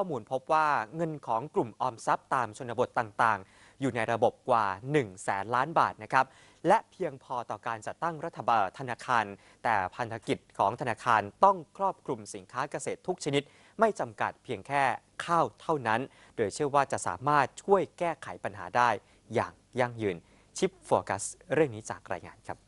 ข้อมูลพบว่าเงินของกลุ่มออมทรัพย์ตามชนบทต่างๆ อยู่ในระบบกว่า1แสนล้านบาทนะครับและเพียงพอต่อการจัดตั้งรัฐบาลธนาคาร แต่พันธกิจของธนาคารต้องครอบคลุมสินค้าเกษตรทุกชนิด ไม่จำกัดเพียงแค่ข้าวเท่านั้น โดยเชื่อว่าจะสามารถช่วยแก้ไขปัญหาได้อย่างยั่งยืนชิปโฟกัสเรื่องนี้จากรายงานครับ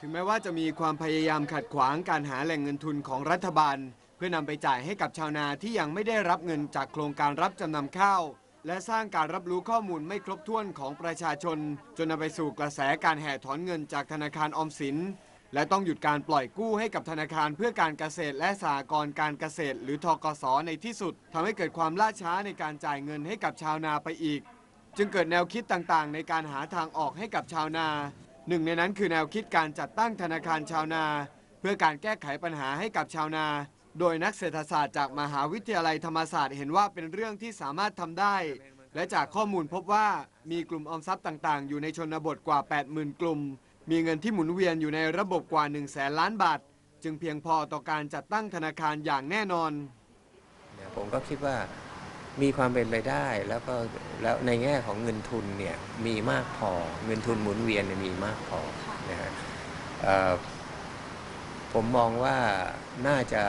ถึงแม้ว่าจะมีความพยายามขัดขวางการหาแหล่งเงินทุนของรัฐบาล พื่อนำไปจ่ายให้กับชาวนาที่ยังไม่ได้รับเงินจากโครงการรับจำนำข้าว และสร้างการรับรู้ข้อมูลไม่ครบถ้วนของประชาชน จนนำไปสู่กระแสการแห่ถอนเงินจากธนาคารออมสิน และต้องหยุดการปล่อยกู้ให้กับธนาคารเพื่อการเกษตรและสหกรณ์การเกษตร หรือทกสในที่สุดทำให้เกิดความล่าช้าในการจ่ายเงินให้กับชาวนาไปอีก จึงเกิดแนวคิดต่างๆ ในการหาทางออกให้กับชาวนาหนึ่งในนั้นคือแนวคิดการจัดตั้งธนาคารชาวนา เพื่อการแก้ไขปัญหาให้กับชาวนา โดยนักเศรษฐศาสตร์จากมหาวิทยาลัยธรรมศาสตร์เห็นว่าเป็นเรื่องที่สามารถทำได้ และจากข้อมูลพบว่ามีกลุ่มออมทรัพย์ต่างๆ อยู่ในชนบทกว่า 80,000 กลุ่ม มีเงินที่หมุนเวียนอยู่ในระบบกว่า 1 0 0 0 0แสนล้านบาท จึงเพียงพอต่อการจัดตั้งธนาคารอย่างแน่นอน ผมก็คิดว่ามีความเป็นไปได้แล้วก็แล้วในแง่ของเงินทุนเนี่ยมีมากพอเงินทุนหมุนเวียนเนี่ยมีมากพอนะฮะ ผมมองว่าน่าจะ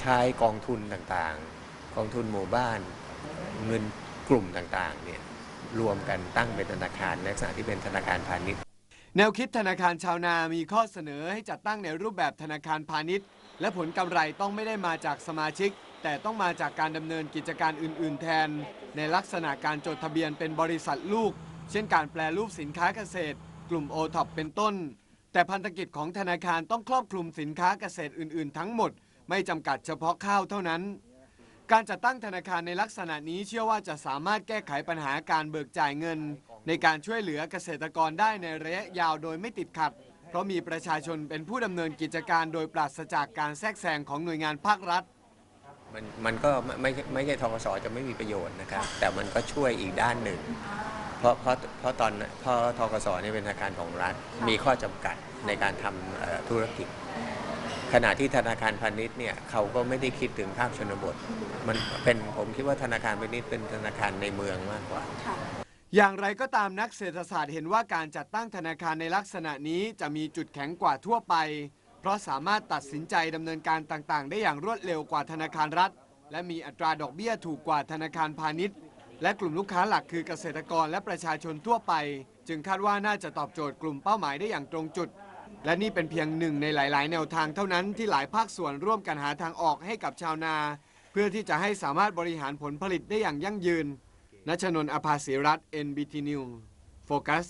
ใช้กองทุนต่างๆ กองทุนหมู่บ้านเงินกลุ่มต่างๆเนี่ยรวมกันตั้งเป็นธนาคารในลักษณะที่เป็นธนาคารพาณิชย์ แนวคิดธนาคารชาวนามีข้อเสนอให้จัดตั้งในรูปแบบธนาคารพาณิชย์ และผลกำไรต้องไม่ได้มาจากสมาชิก แต่ต้องมาจากการดำเนินกิจการอื่น ๆ แทน ในลักษณะการจดทะเบียนเป็นบริษัทลูก เช่นการแปลรูปสินค้าเกษตร กลุ่มโอท็อปเป็นต้น แต่พันธกิจของธนาคารต้องครอบคลุมสินค้าเกษตรอื่น ๆ ทั้งหมด ไม่จำกัดเฉพาะข้าวเท่านั้น การจัดตั้งธนาคารในลักษณะนี้เชื่อว่าจะสามารถแก้ไขปัญหาการเบิกจ่ายเงิน ในการช่วยเหลือเกษตรกรได้ในระยะยาวโดยไม่ติดขัด เพราะมีประชาชนเป็นผู้ดำเนินกิจการโดยปราศจากการแทรกแซงของหน่วยงานภาครัฐมันมันก็ไม่ไม่ไม่ใช่ทกสจะไม่มีประโยชน์นะครับ แต่มันก็ช่วยอีกด้านหนึ่ง เพราะเพราะเพราะตอนเพราะทกสเนี่ยเป็นธนาคารของรัฐมีข้อจำกัดในการทำเอ่อธุรกิจ ขณะที่ธนาคารพาณิชย์เนี่ยเขาก็ไม่ได้คิดถึงภาคชนบท มันเป็นผมคิดว่าธนาคารพาณิชย์เป็นธนาคารในเมืองมากกว่าอย่างไรก็ตามนักเศรษฐศาสตร์เห็นว่าการจัดตั้งธนาคารในลักษณะนี้จะมีจุดแข็งกว่าทั่วไป เพราะสามารถตัดสินใจดำเนินการต่างๆ ได้อย่างรวดเร็วกว่าธนาคารรัฐ และมีอัตราดอกเบี้ยถูกกว่าธนาคารพาณิชย์ และกลุ่มลูกค้าหลักคือเกษตรกรและประชาชนทั่วไป จึงคาดว่าน่าจะตอบโจทย์กลุ่มเป้าหมายได้อย่างตรงจุด และนี่เป็นเพียงหนึ่งในหลาย ๆ แนวทางเท่านั้นที่หลายภาคส่วนร่วมกันหาทางออกให้กับชาวนา เพื่อที่จะให้สามารถบริหารผลผลิตได้อย่างยั่งยืนนัชนนท์อภาสีรัตน์ NBT News โฟกัส